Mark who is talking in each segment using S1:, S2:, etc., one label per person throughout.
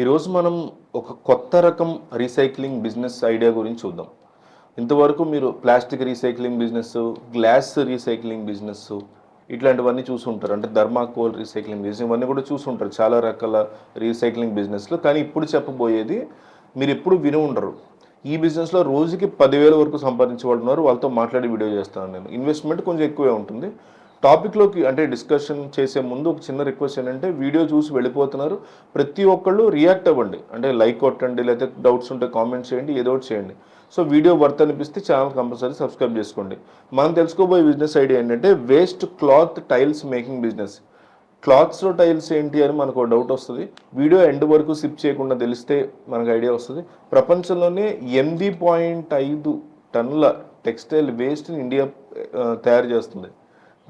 S1: ఈరోజు మనం ఒక కొత్త రకం రీసైక్లింగ్ బిజినెస్ ఐడియా గురించి చూద్దాం. ఇంతవరకు మీరు plastic recycling business glass recycling business ఇట్లాంటివన్నీ చూసుంటారు. అంటే ధర్మాకోల్ రీసైక్లింగ్ బిజినెస్ ఇవన్నీ కూడా చూసుంటారు. చాలా రకాల రీసైక్లింగ్ బిజినెస్లు. కానీ ఇప్పుడు చెప్పబోయేది మీరు ఎప్పుడు విని ఉండరు. ఈ బిజినెస్లో రోజుకి పదివేల వరకు సంపాదించబడినారు వాళ్ళతో మాట్లాడి వీడియో చేస్తాను నేను. ఇన్వెస్ట్మెంట్ కొంచెం ఎక్కువే ఉంటుంది. టాపిక్లోకి అంటే డిస్కషన్ చేసే ముందు ఒక చిన్న రిక్వెస్ట్ ఏంటంటే వీడియో చూసి వెళ్ళిపోతున్నారు. ప్రతి ఒక్కళ్ళు రియాక్ట్ అవ్వండి. అంటే లైక్ కొట్టండి లేకపోతే డౌట్స్ ఉంటే కామెంట్ చేయండి ఏదో ఒకటి చేయండి. సో వీడియో వర్త్ అనిపిస్తే ఛానల్ కంపల్సరీ సబ్స్క్రైబ్ చేసుకోండి. మనం తెలుసుకోబోయే బిజినెస్ ఐడియా ఏంటంటే waste cloth tiles making business cloths tiles ఏంటి అని మనకు ఒక డౌట్ వస్తుంది. వీడియో ఎండ్ వరకు సిప్ చేయకుండా తెలిస్తే మనకు ఐడియా వస్తుంది. ప్రపంచంలోనే ఎనిమిది పాయింట్ ఐదు టన్నుల టెక్స్టైల్ వేస్ట్ని ఇండియా తయారు చేస్తుంది.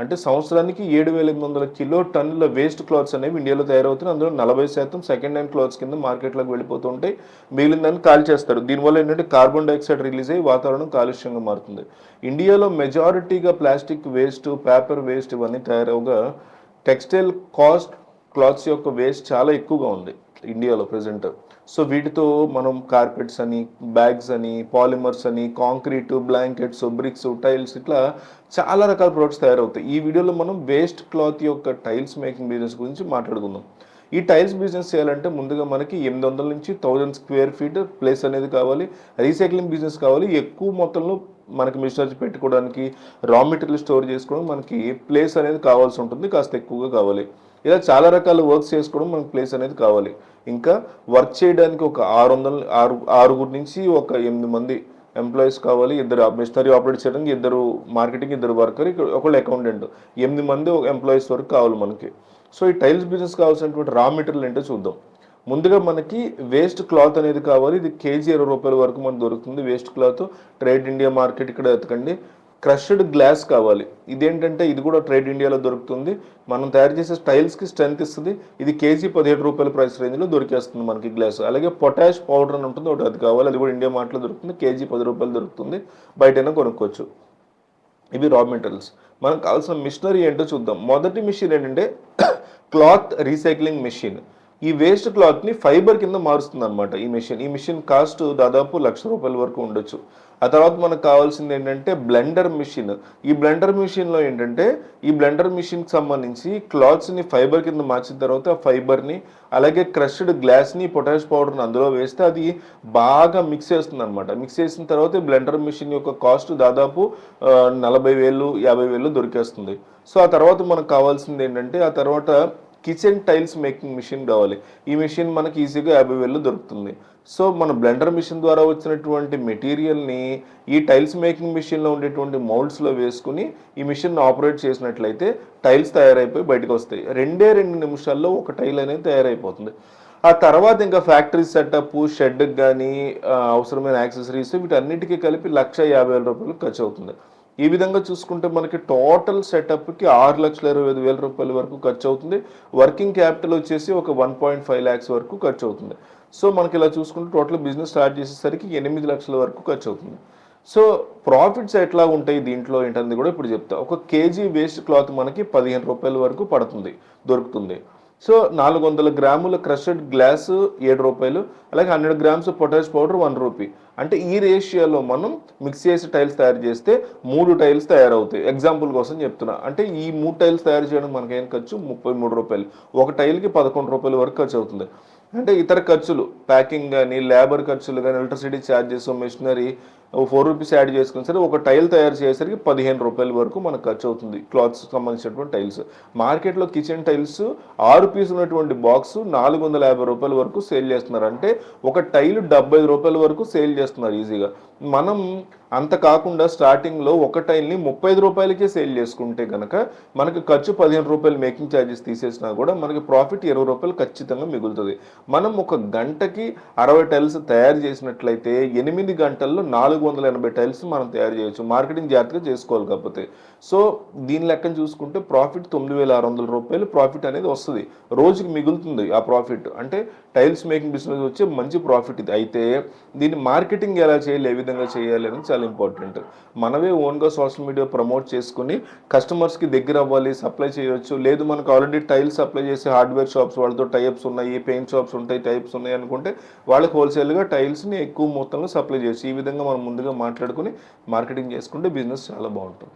S1: అంటే సంవత్సరానికి ఏడు వేల ఎనిమిది వందల కిలో టన్నుల వేస్ట్ క్లాత్స్ అనేవి ఇండియాలో తయారవుతున్నాయి. అందులో నలభై శాతం సెకండ్ హ్యాండ్ క్లాత్స్ కింద మార్కెట్లోకి వెళ్ళిపోతూ ఉంటాయి. మిగిలిన దాన్ని కాల్ చేస్తారు. దీనివల్ల ఏంటంటే కార్బన్ డైఆక్సైడ్ రిలీజ్ అయ్యి వాతావరణం కాలుష్యంగా మారుతుంది. ఇండియాలో మెజారిటీగా ప్లాస్టిక్ వేస్ట్ పేపర్ వేస్ట్ ఇవన్నీ తయారవగా టెక్స్టైల్ కాస్ట్ క్లాత్స్ యొక్క వేస్ట్ చాలా ఎక్కువగా ఉంది. ఇండియాలో ప్రజెంట్ సో వీటితో మనం కార్పెట్స్ అని బ్యాగ్స్ అని పాలిమర్స్ అని కాంక్రీట్ బ్లాంకెట్స్ బ్రిక్స్ టైల్స్ ఇట్లా చాలా రకాల ప్రొడక్ట్స్ తయారవుతాయి. ఈ వీడియోలో మనం వేస్ట్ క్లాత్ యొక్క టైల్స్ మేకింగ్ బిజినెస్ గురించి మాట్లాడుకుందాం. ఈ టైల్స్ బిజినెస్ చేయాలంటే ముందుగా మనకి ఎనిమిది వందల నుంచి థౌజండ్ స్క్వేర్ ఫీట్ ప్లేస్ అనేది కావాలి. రీసైక్లింగ్ బిజినెస్ కావాలి. ఎక్కువ మొత్తంలో మనకి మిషనరీ పెట్టుకోవడానికి రా మెటీరియల్ స్టోర్ చేసుకోవడం మనకి ప్లేస్ అనేది కావాల్సి ఉంటుంది. కాస్త ఎక్కువగా కావాలి. ఇలా చాలా రకాల వర్క్స్ చేసుకోవడం మనకి ప్లేస్ అనేది కావాలి. ఇంకా వర్క్ చేయడానికి ఒక ఆరు వందల ఆరు ఆరుగురు నుంచి ఒక ఎనిమిది మంది ఎంప్లాయీస్ కావాలి. ఇద్దరు మిషనరీ ఆపరేట్ చేయడానికి ఇద్దరు మార్కెటింగ్ ఇద్దరు వర్కర్ ఇక్కడ ఒకళ్ళు అకౌంటెంట్ ఎనిమిది మంది ఎంప్లాయీస్ వరకు కావాలి మనకి. సో ఈ టైల్స్ బిజినెస్ కావాల్సినటువంటి రా మెటీరియల్ ఏంటో చూద్దాం. ముందుగా మనకి వేస్ట్ క్లాత్ అనేది కావాలి. ఇది కేజీ ఇరవై రూపాయల వరకు మనకు దొరుకుతుంది. Waste cloth trade India market ఇక్కడ ఎతకండి క్రష్డ్ గ్లాస్ కావాలి. ఇదేంటంటే ఇది కూడా ట్రేడ్ ఇండియాలో దొరుకుతుంది. మనం తయారు చేసే స్టైల్స్కి స్ట్రెంత్ ఇస్తుంది. ఇది కేజీ పదిహేడు రూపాయల ప్రైస్ రేంజ్లో దొరికేస్తుంది మనకి గ్లాస్. అలాగే పొటాష్ పౌడర్ అని ఉంటుంది ఒకటి అది కావాలి. అది కూడా ఇండియా మార్ట్లో దొరుకుతుంది. కేజీ పది రూపాయలు దొరుకుతుంది. బయటైనా కొనుక్కోవచ్చు. ఇవి రా మెటీరియల్స్ మనకు కావాల్సిన మిషనరీ ఏంటో చూద్దాం. మొదటి మిషన్ ఏంటంటే క్లాత్ రీసైక్లింగ్ మిషన్ ఈ వేస్ట్ క్లాత్ని ఫైబర్ కింద మారుస్తుంది అనమాట ఈ మిషన్. ఈ మిషన్ కాస్ట్ దాదాపు లక్ష రూపాయల వరకు ఉండొచ్చు. ఆ తర్వాత మనకు కావాల్సింది ఏంటంటే బ్లెండర్ మిషన్. ఈ బ్లెండర్ మిషన్లో ఏంటంటే ఈ బ్లెండర్ మిషన్కి సంబంధించి క్లాత్స్ని ఫైబర్ కింద మార్చిన తర్వాత ఆ ఫైబర్ని అలాగే క్రష్డ్ గ్లాస్ని పొటాష్ పౌడర్ని అందులో వేస్తే అది బాగా మిక్స్ చేస్తుంది అనమాట మిక్స్ చేసిన తర్వాత బ్లెండర్ మిషన్ యొక్క కాస్ట్ దాదాపు నలభై వేలు యాభై వేలు దొరికేస్తుంది. సో ఆ తర్వాత మనకు కావాల్సింది ఏంటంటే ఆ తర్వాత కిచెన్ టైల్స్ మేకింగ్ మిషన్ కావాలి. ఈ మిషన్ మనకి ఈజీగా యాభై వేలు దొరుకుతుంది. సో మన బ్లెండర్ మిషన్ ద్వారా వచ్చినటువంటి మెటీరియల్ని ఈ టైల్స్ మేకింగ్ మిషన్లో ఉండేటువంటి మౌల్డ్స్లో వేసుకుని ఈ మిషన్ ఆపరేట్ చేసినట్లయితే టైల్స్ తయారైపోయి బయటకు వస్తాయి. రెండే రెండు నిమిషాల్లో ఒక టైల్ అనేది తయారైపోతుంది. ఆ తర్వాత ఇంకా ఫ్యాక్టరీ సెటప్ షెడ్కి కానీ అవసరమైన యాక్సెసరీస్ వీటన్నిటికీ కలిపి లక్ష యాభై వేల రూపాయలు ఖర్చు అవుతుంది ఈ విధంగా చూసుకుంటే మనకి టోటల్ సెటప్కి ఆరు లక్షల ఇరవై ఐదు వేల రూపాయల వరకు ఖర్చు అవుతుంది. వర్కింగ్ క్యాపిటల్ వచ్చేసి ఒక వన్ పాయింట్ ఫైవ్ ల్యాక్స్ వరకు ఖర్చు అవుతుంది. సో మనకి ఇలా చూసుకుంటే టోటల్ బిజినెస్ స్టార్ట్ చేసేసరికి ఎనిమిది లక్షల వరకు ఖర్చు అవుతుంది. సో ప్రాఫిట్స్ ఎట్లా ఉంటాయి దీంట్లో ఏంటనేది కూడా ఇప్పుడు చెప్తా. ఒక కేజీ వేస్ట్ క్లాత్ మనకి పదిహేను రూపాయల వరకు పడుతుంది దొరుకుతుంది. సో నాలుగు వందల గ్రాముల క్రషడ్ గ్లాస్ ఏడు రూపాయలు అలాగే hundred grams potash powder one rupee అంటే ఈ రేషియోలో మనం మిక్స్ చేసి టైల్స్ తయారు చేస్తే మూడు టైల్స్ తయారవుతాయి. ఎగ్జాంపుల్ కోసం చెప్తున్నా. అంటే ఈ మూడు టైల్స్ తయారు చేయడానికి మనకేం ఖర్చు? ముప్పై మూడు రూపాయలు. ఒక టైల్కి పదకొండు రూపాయల వరకు ఖర్చు అవుతుంది అంటే ఇతర ఖర్చులు ప్యాకింగ్ కానీ లేబర్ ఖర్చులు కానీ electricity charges machinery four rupees add చేసుకుని సరే ఒక టైల్ తయారు చేసేసరికి పదిహేను రూపాయల వరకు మనకు ఖర్చు అవుతుంది. క్లాత్స్ సంబంధించినటువంటి టైల్స్ మార్కెట్లో కిచెన్ టైల్స్ ఆరు పీస్ ఉన్నటువంటి బాక్స్ నాలుగు వందల యాభై రూపాయల వరకు సేల్ చేస్తున్నారు. అంటే ఒక టైల్ డెబ్బై రూపాయల వరకు సేల్ చేస్తున్నారు ఈజీగా మనం అంత కాకుండా స్టార్టింగ్లో ఒక టైల్ని ముప్పై ఐదు రూపాయలకే సేల్ చేసుకుంటే కనుక మనకి ఖర్చు పదిహేను రూపాయలు మేకింగ్ ఛార్జెస్ తీసేసినా కూడా మనకి ప్రాఫిట్ ఇరవై రూపాయలు ఖచ్చితంగా మిగులుతుంది. మనం ఒక గంటకి అరవై టైల్స్ తయారు చేసినట్లయితే ఎనిమిది గంటల్లో నాలుగు నాలుగు వందల ఎనభై టైల్స్ మనం తయారు చేయొచ్చు. మార్కెటింగ్ జాగ్రత్తగా చేసుకోవాలి కాకపోతే. సో దీని లెక్కన చూసుకుంటే ప్రాఫిట్ తొమ్మిది వేల ఆరు వందల రూపాయలు ప్రాఫిట్ అనేది వస్తుంది. రోజుకి మిగులుతుంది ఆ ప్రాఫిట్ అంటే టైల్స్ మేకింగ్ బిజినెస్ వచ్చే మంచి ప్రాఫిట్ ఇది. అయితే దీన్ని మార్కెటింగ్ ఎలా చేయాలి ఏ విధంగా చేయాలి అనేది చాలా ఇంపార్టెంట్ మనమే ఓన్గా సోషల్ మీడియా ప్రమోట్ చేసుకుని కస్టమర్స్కి దగ్గర అవ్వాలి సప్లై చేయొచ్చు. లేదు మనకు ఆల్రెడీ టైల్స్ సప్లై చేసే హార్డ్వేర్ షాప్స్ వాళ్ళతో టైప్స్ ఉన్నాయి పెయింట్ షాప్స్ ఉంటాయి టైప్స్ ఉన్నాయి అనుకుంటే వాళ్ళకి హోల్సేల్గా టైల్స్ని ఎక్కువ మొత్తంలో సప్లై చేయొచ్చు. ఈ విధంగా మనం ముందుగా మాట్లాడుకుని మార్కెటింగ్ చేసుకుంటే బిజినెస్ చాలా బాగుంటుంది.